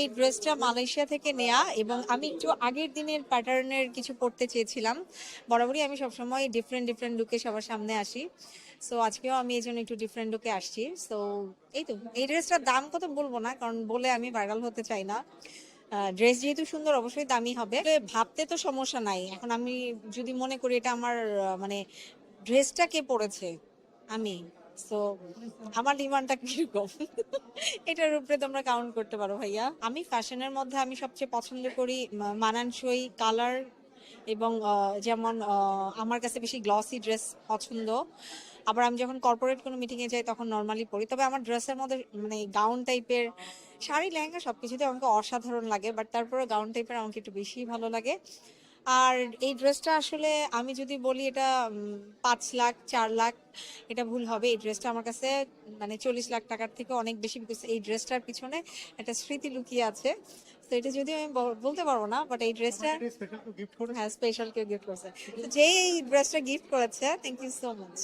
এই ড্রেসটা মালয়েশিয়া থেকে নেয়া এবং আমি একটু আগের দিনের প্যাটার্নের কিছু পরতে চেয়েছিলাম। বরাবরই আমি সবসময় ডিফারেন্ট ডিফারেন্ট লুকে সবার সামনে আসি। সো আজকেও আমি এই জন্য একটু ডিফারেন্ট লুকে আসছি। সো এই তো। এই ড্রেসটার দাম কত বলব না, কারণ বলে আমি ভাইরাল হতে চাই না। ড্রেস যেহেতু সুন্দর, অবশ্যই দামি হবে। ভাবতে তো সমস্যা নাই। এখন আমি যদি মনে করি এটা আমার মানে ড্রেসটা কে পরেছে? আমি। সো আমার ডিমান্ডটা কীরকম? এটার উপরে তোমরা কাউন্ট করতে পারো ভাইয়া। আমি ফ্যাশনের মধ্যে আমি সবচেয়ে পছন্দ করি মানানসই কালার এবং যেমন আমার কাছে বেশি গ্লসি ড্রেস পছন্দ। আবার আমি যখন কর্পোরেট কোনো মিটিংয়ে যাই তখন নর্মালি পরি। তবে আমার ড্রেসের মধ্যে মানে গাউন টাইপের শাড়ি, লেহেঙ্গা সবকিছুতে আমাকে অসাধারণ লাগে বাট তারপরে গাউন টাইপের আমাকে একটু বেশি ভালো লাগে। আর এই ড্রেসটা আসলে আমি যদি বলি এটা পাঁচ লাখ চার লাখ এটা ভুল হবে। এই ড্রেসটা আমার কাছে মানে চল্লিশ লাখ টাকার থেকে অনেক বেশি বিকজ এই ড্রেসটার পিছনে একটা স্মৃতি লুকিয়ে আছে। তো এটা যদি আমি বলতে পারব না বাট এই ড্রেসটা হ্যাঁ স্পেশাল কেউ গিফট করেছে। তো যেই এই ড্রেসটা গিফট করেছে থ্যাংক ইউ সো মাচ